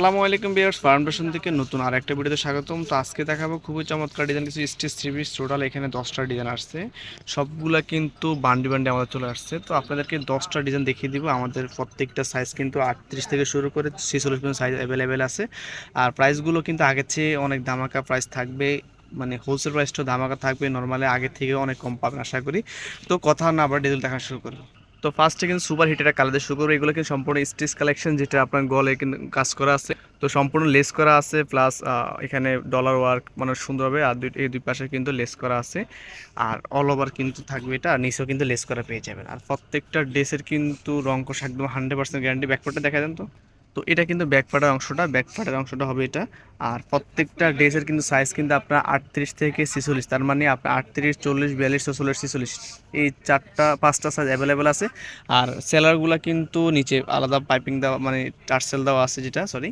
আসসালামু আলাইকুম বিয়ার্স ফাউন্ডেশন থেকে নতুন আর একটা ভিডিওতে স্বাগতম। তো আজকে দেখাবো খুবই চমৎকার ডিজাইন কিছু স্টেজ থ্রি পিস টোটাল এখানে দশটা ডিজাইন আসছে। সবগুলা কিন্তু বান্ডি বান্ডি আমাদের চলে আসছে। তো আপনাদেরকে দশটা ডিজাইন দেখিয়ে দিব। আমাদের প্রত্যেকটা সাইজ কিন্তু আটত্রিশ থেকে শুরু করে ছেচল্লিশ পর্যন্ত সাইজ অ্যাভেলেবেল আছে। আর প্রাইসগুলো কিন্তু আগের চেয়ে অনেক দামাকা প্রাইস থাকবে। মানে হোলসেল প্রাইসটা দামাকা থাকবে। নর্মালি আগের থেকে অনেক কম পাবেন, আশা করি। তো কথা না আবার ডিটেল দেখা শুরু করব তো ফার্স্টে কিন্তু সুপার হিটের কালার দিয়ে শুরু করব। এগুলো কিন্তু সম্পূর্ণ স্টিচ কালেকশন যেটা আপনার গলে কাজ করা আছে। তো সম্পূর্ণ লেস করা আছে প্লাস এখানে ডলার ওয়ার্ক মানে সুন্দর হবে, আর দুই, এই দুই পাশে কিন্তু লেস করা আছে। আর অল ওভার কিন্তু থাকবে এটা, নিচেও কিন্তু লেস করা পেয়ে যাবেন। আর প্রত্যেকটা ড্রেসের কিন্তু রঙ কষা একদম হান্ড্রেড পার্সেন্ট গ্যারান্টি ব্যাকপোর্টটা দেখা দেন তো। তো এটা কিন্তু ব্যাকপার্টের অংশটা ব্যাকপার্টের অংশটা হবে এটা। আর প্রত্যেকটা ড্রেসের কিন্তু সাইজ কিন্তু আপনার আটত্রিশ থেকে ছিচল্লিশ, তার মানে আপনার আটত্রিশ, চল্লিশ, বিয়াল্লিশ চল্লিশ ছিচল্লিশ, এই চারটা, পাঁচটা সাইজ অ্যাভেলেবেল আছে। আর সেলারগুলো কিন্তু নিচে আলাদা পাইপিং দেওয়া মানে টার্সেল দেওয়া আছে যেটা সরি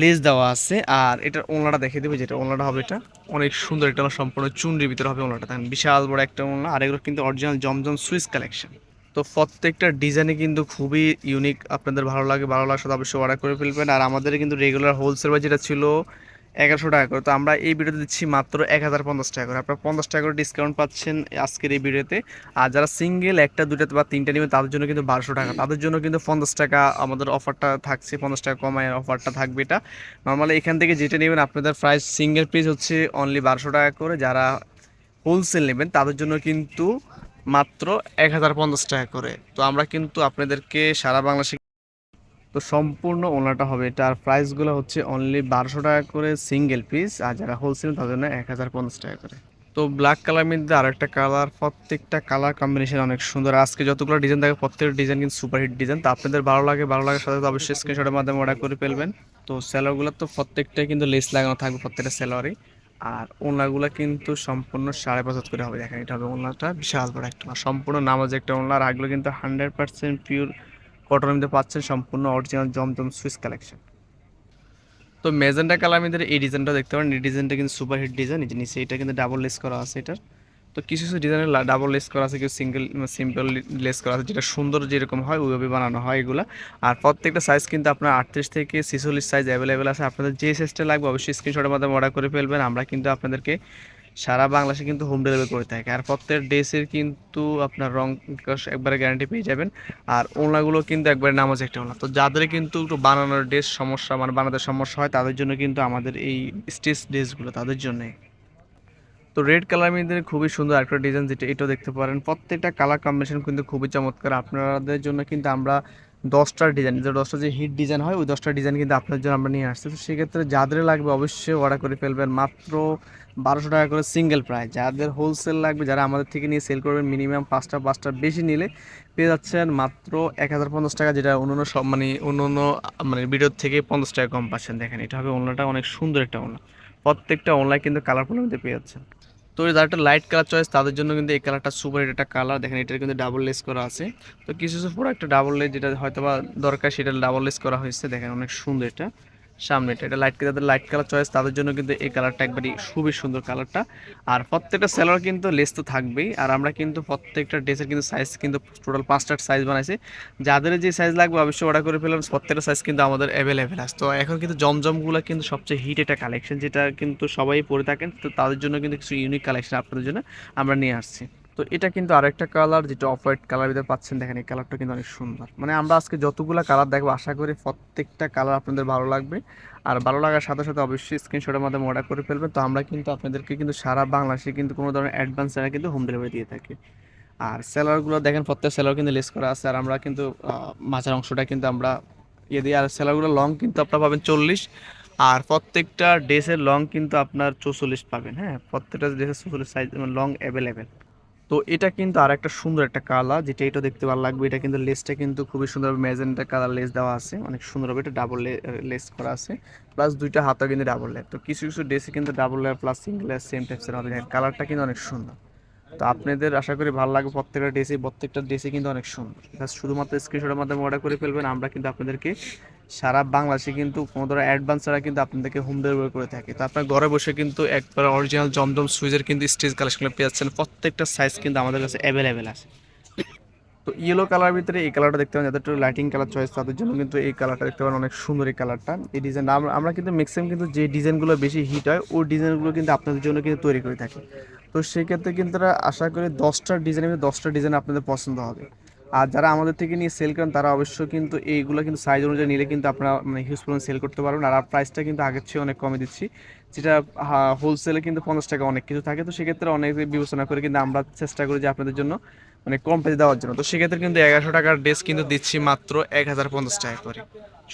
লেস দেওয়া আছে। আর এটার ওনলাটা দেখে দেবে যেটা ওনলাটা হবে এটা। অনেক সুন্দর এটা সম্পূর্ণ চুনরির ভিতরে হবে দেখেন, বিশাল বড় একটা ওনলা আর এগুলো কিন্তু অরিজিনাল জমজম সুইস কালেকশন তো প্রত্যেকটা ডিজাইনে কিন্তু খুবই ইউনিক আপনাদের ভালো লাগে, ভালো লাগার সাথে অবশ্যই অর্ডার করে ফেলবেন। আর আমাদের কিন্তু রেগুলার হোলসেল বা যেটা ছিল এগারোশো টাকা করে। তো আমরা এই ভিডিওতে দিচ্ছি মাত্র এক হাজার পঞ্চাশ টাকা করে। আপনারা পঞ্চাশ টাকা করে ডিসকাউন্ট পাচ্ছেন আজকের এই ভিডিওতে। আর যারা সিঙ্গেল একটা দুটাতে বা তিনটা নেবেন তাদের জন্য কিন্তু বারোশো টাকা। তাদের জন্য কিন্তু পঞ্চাশ টাকা আমাদের অফারটা থাকছে, পঞ্চাশ টাকা কমায় অফারটা থাকবে এটা। নর্মালি এখান থেকে যেটা নেবেন, আপনাদের প্রাইস সিঙ্গেল পিস হচ্ছে অনলি বারোশো টাকা করে। যারা হোলসেল নেবেন, তাদের জন্য কিন্তু মাত্র এক হাজার পঞ্চাশ টাকা করে। তো আমরা কিন্তু আপনাদেরকে সারা বাংলাদেশে তো সম্পূর্ণ ওনাটা হবে। এটা আর প্রাইসগুলো হচ্ছে অনলি বারোশো টাকা করে সিঙ্গেল পিস আর যারা হোলসেল তাদের জন্য এক হাজার পঞ্চাশ টাকা করে। তো ব্ল্যাক কালার মধ্যে আরেকটা কালার প্রত্যেকটা কালার কম্বিনেশন অনেক সুন্দর। আজকে যতগুলো ডিজাইন থাকে প্রত্যেকটা ডিজাইন কিন্তু সুপারহিট ডিজাইন তো আপনাদের ভালো লাগে, ভালো লাগার সাথে অবশ্যই স্ক্রিনশটের মাধ্যমে অর্ডার করে ফেলবেন। তো স্যালোয়ারগুলো তো প্রত্যেকটাই কিন্তু লেস লাগানো থাকবে, প্রত্যেকটা স্যালোয়ারই আর ওনাগুলো কিন্তু সম্পূর্ণ সাড়ে পাঁচ করে হবে। দেখেন, এটা হবে ওনাটা বিশাল বড় একটা ওনা। সম্পূর্ণ নামাজ একটা ওনার আগগুলো কিন্তু হান্ড্রেড পার্সেন্ট পিওর কটন মধ্যে পাচ্ছেন সম্পূর্ণ অরিজিনাল জমজম সুইস কালেকশন তো মেজেন্টা কালার মধ্যে এই ডিজাইনটা দেখতে পারেন। এই ডিজাইনটা কিন্তু সুপার হিট ডিজাইন নিচে এটা কিন্তু ডাবল লেস করা আছে এটার। তো কিছু কিছু ডিজাইনের ডাবল লেস করা আছে, কিছু সিঙ্গেল সিম্পল লেস করা আছে, যেটা সুন্দর যেরকম হয় ওইভাবে বানানো হয় এগুলো। আর প্রত্যেকটা সাইজ কিন্তু আপনার আটত্রিশ থেকে ছিচল্লিশ সাইজ অ্যাভেলেবেল আছে। আপনাদের যে সাইজটা লাগবে, অবশ্যই স্ক্রিনশটের মাধ্যমে অর্ডার করে ফেলবেন। আমরা কিন্তু আপনাদেরকে সারা বাংলাদেশে কিন্তু হোম ডেলিভারি করে থাকি। আর প্রত্যেক ড্রেসের কিন্তু আপনার রং একবারে গ্যারান্টি পেয়ে যাবেন। আর ওনাগুলো কিন্তু একবারে নামাজ একটা ওনা তো যাদের কিন্তু একটু বানানোর ড্রেস সমস্যা মানে বানাতে সমস্যা হয়, তাদের জন্য কিন্তু আমাদের এই স্টেজ ড্রেসগুলো তাদের জন্যই। তো রেড কালার মধ্যে খুবই সুন্দর একটা ডিজাইন যেটা এটাও দেখতে পারেন। প্রত্যেকটা কালার কম্বিনেশন কিন্তু খুবই চমৎকার। আপনাদের জন্য কিন্তু আমরা দশটার ডিজাইন যে দশটা যে হিট ডিজাইন হয়, ওই দশটা ডিজাইন কিন্তু আপনার জন্য আমরা নিয়ে আসছি। তো সেক্ষেত্রে যাদের লাগবে অবশ্যই অর্ডার করে ফেলবেন। মাত্র বারোশো টাকা করে সিঙ্গেল প্রাইস যাদের হোলসেল লাগবে, যারা আমাদের থেকে নিয়ে সেল করবেন মিনিমাম পাঁচটা পাঁচটা বেশি নিলে পেয়ে যাচ্ছেন মাত্র এক হাজার পঞ্চাশ টাকা, যেটা অন্য সব মানে অন্য মানে ভিডিওর থেকে পঞ্চাশ টাকা কম পাচ্ছেন। দেখেন, এটা হবে অন্যটা অনেক সুন্দর একটা অন্য প্রত্যেকটা অনলাইন কিন্তু কালারফুলের মধ্যে পেয়ে যাচ্ছেন। তো যারা একটা লাইট কালার চয়েস তাদের জন্য কিন্তু এই কালারটা সুপার এটা একটা কালার দেখেন, এটার কিন্তু ডাবল লেস করা আছে। তো কিছু কিছু একটা ডাবল লেস যেটা হয়তো বা দরকার, সেটা ডাবল লেস করা হয়েছে। দেখেন, অনেক সুন্দর এটা। সামনেটা এটা লাইট যাদের লাইট কালার চয়েস তাদের জন্য কিন্তু এই কালারটা একবারই খুবই সুন্দর কালারটা আর প্রত্যেকটা সেলার কিন্তু লেস তো থাকবেই। আর আমরা কিন্তু প্রত্যেকটা ড্রেসের কিন্তু সাইজ কিন্তু টোটাল পাঁচটার সাইজ বানাইছি। যাদের যে সাইজ লাগবে অবশ্যই অর্ডার করে ফেলাম প্রত্যেকটা সাইজ কিন্তু আমাদের অ্যাভেলেবেল আছে। তো এখন কিন্তু জমজমগুলো কিন্তু সবচেয়ে হিট একটা কালেকশন যেটা কিন্তু সবাই পরে থাকেন। তো তাদের জন্য কিন্তু কিছু ইউনিক কালেকশন আপনাদের জন্য আমরা নিয়ে আসছি। তো এটা কিন্তু আরেকটা কালার যেটা অফ হোয়াইট কালার ভিতরে পাচ্ছেন। দেখেন, এই কালারটা কিন্তু অনেক সুন্দর। মানে আমরা আজকে যতগুলো কালার দেখব, আশা করি প্রত্যেকটা কালার আপনাদের ভালো লাগবে। আর ভালো লাগার সাথে সাথে অবশ্যই স্ক্রিনশটের মাধ্যমে অর্ডার করে ফেলবেন। তো আমরা কিন্তু আপনাদেরকে কিন্তু সারা বাংলাদেশে কিন্তু কোনো ধরনের অ্যাডভান্স ছাড়া কিন্তু হোম ডেলিভারি দিয়ে থাকি। আর সেলারগুলো দেখেন, প্রত্যেক সেলার কিন্তু লেস করা আছে। আর আমরা কিন্তু মাঝের অংশটা কিন্তু আমরা ইয়ে দিই। আর সেলারগুলো লং কিন্তু আপনারা পাবেন চল্লিশ। আর প্রত্যেকটা ড্রেসের লং কিন্তু আপনার চৌচল্লিশ পাবেন হ্যাঁ? প্রত্যেকটা ড্রেসের চৌচল্লিশ সাইজ লং অ্যাভেলেবেল তো এটা কিন্তু আর একটা সুন্দর একটা কালার যেটা এটা দেখতে ভালো লাগবে। এটা কিন্তু লেসটা কিন্তু খুবই সুন্দর ম্যাজেন্টা কালার লেস দেওয়া আছে। অনেক সুন্দর হবে। এটা ডাবল লেস করা আছে। প্লাস দুইটা হাতও কিন্তু ডাবল লেয়ার তো কিছু কিছু ড্রেসে কিন্তু double layer plus single layer same টাইপসের হবে। কালারটা কিন্তু অনেক সুন্দর। তো আপনাদের আশা করি ভালো লাগবে প্রত্যেকটা ড্রেসে প্রত্যেকটা ড্রেসে কিন্তু অনেক সুন্দর। শুধুমাত্র স্ক্রিনশটের মাধ্যমে অর্ডার করে ফেলবেন। আমরা কিন্তু আপনাদেরকে সারা বাংলাদেশে কিন্তু কোনো ধরনের অ্যাডভান্স ছাড়া কিন্তু আপনাদেরকে হোম ডেলিভারি করে থাকি। তো আপনার ঘরে বসে কিন্তু একবার অরিজিনাল জমজম সুইজের কিন্তু স্টেজ কালেকশন পেয়ে যাচ্ছেন। প্রত্যেকটা সাইজ কিন্তু আমাদের কাছে অ্যাভেলেবেল আছে। তো ইয়েলো কালার ভিতরে এই কালারটা দেখতে পারেন, যাদের একটু লাইটিং কালার চয়েস তাদের জন্য কিন্তু এই কালারটা দেখতে পারেন, অনেক সুন্দর এই কালারটা এই ডিজাইন আমরা কিন্তু ম্যাক্সিমাম কিন্তু যে ডিজাইনগুলো বেশি হিট হয়, ওই ডিজাইনগুলো কিন্তু আপনাদের জন্য কিন্তু তৈরি করে থাকি। তো সেক্ষেত্রে কিন্তু আশা করি দশটা ডিজাইনের দশটা ডিজাইন আপনাদের পছন্দ হবে। আর যারা আমাদের থেকে নিয়ে সেল করেন, তারা অবশ্য কিন্তু এইগুলো কিন্তু সাইজ অনুযায়ী নিলে কিন্তু আপনারা মানে হিউজ পরিমাণ সেল করতে পারবেন। আর প্রাইসটা কিন্তু আগের চেয়ে অনেক কমে দিচ্ছি। যেটা হোলসেলে কিন্তু পঞ্চাশ টাকা অনেক কিছু থাকে। তো সেক্ষেত্রে অনেক বিবেচনা করে কিন্তু আমরা চেষ্টা করি যে আপনাদের জন্য মানে কম পেজে দেওয়ার জন্য। তো সেক্ষেত্রে কিন্তু এগারোশো টাকার ড্রেস কিন্তু দিচ্ছি মাত্র এক হাজার পঞ্চাশ টাকা করে।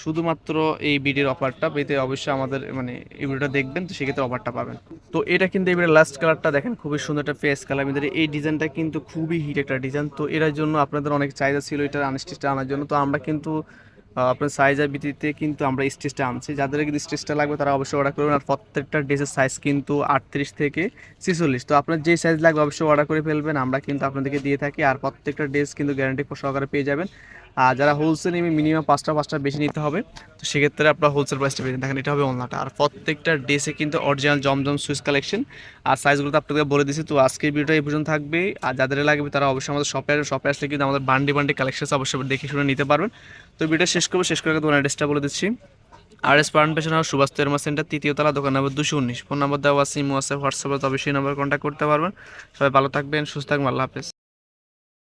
শুধুমাত্র এই বিডির অফারটা পেতে অবশ্যই আমাদের মানে এই ভিডিওটা দেখবেন, তো সেক্ষেত্রে অফারটা পাবেন। তো এটা কিন্তু এবারে লাস্ট কালারটা দেখেন, খুবই সুন্দর একটা ফেস কালার আমাদের এই ডিজাইনটা কিন্তু খুবই হিট একটা ডিজাইন তো এটার জন্য আপনাদের অনেক চাহিদা ছিল এটা আনস্টিচটা আনার জন্য। তো আমরা কিন্তু আপনার সাইজের ভিত্তিতে কিন্তু আমরা স্টেজটা আনছি। যাদের কিন্তু স্টেজটা লাগবে, তারা অবশ্যই অর্ডার করবেন। আর প্রত্যেকটা ড্রেসের সাইজ কিন্তু আটত্রিশ থেকে ছেচল্লিশ। তো আপনার যে সাইজ লাগবে, অবশ্যই অর্ডার করে ফেলবেন। আমরা কিন্তু আপনাদেরকে দিয়ে থাকি। আর প্রত্যেকটা ড্রেস কিন্তু গ্যারান্টি সহকারে পেয়ে যাবেন। আর যারা হোলসেল নেবে মিনিমাম পাঁচটা পাঁচটা বেশি নিতে হবে। তো সেক্ষেত্রে আপনার হোলসেল প্রাইসটা বেশি দেখেন, এটা হবে অনলাটা আর প্রত্যেকটা ড্রেসে কিন্তু অরিজিনাল জমজম সুইচ কালেকশন আর সাইজগুলো তো আপনাদের বলে দিয়েছি। তো আজকের ভিডিওটা এই পর্যন্ত থাকবে। আর যাদের লাগবে, তারা অবশ্যই আমাদের শপে শপে আসলে কিন্তু আমাদের বান্ডি বান্ডি কালেকশন অবশ্যই দেখে শুনে নিতে পারবেন। তো ভিডিও শেষ করব। শেষ করে তোমার অ্যাড্রেসটা বলে দিচ্ছি। আর এস পার্ন পেশন হাউস সুভাষ তেরমা সেন্টার তৃতীয় তলা, দোকান নম্বর দুশো উনিশ। ফোন নম্বর দেওয়া ইমো আছে, হোয়াটসঅ্যাপে তবে সেই নম্বর কন্ট্যাক্ট করতে পারবেন। সবাই ভালো থাকবেন, সুস্থ থাকবেন, আল্লাহ হাফেজ।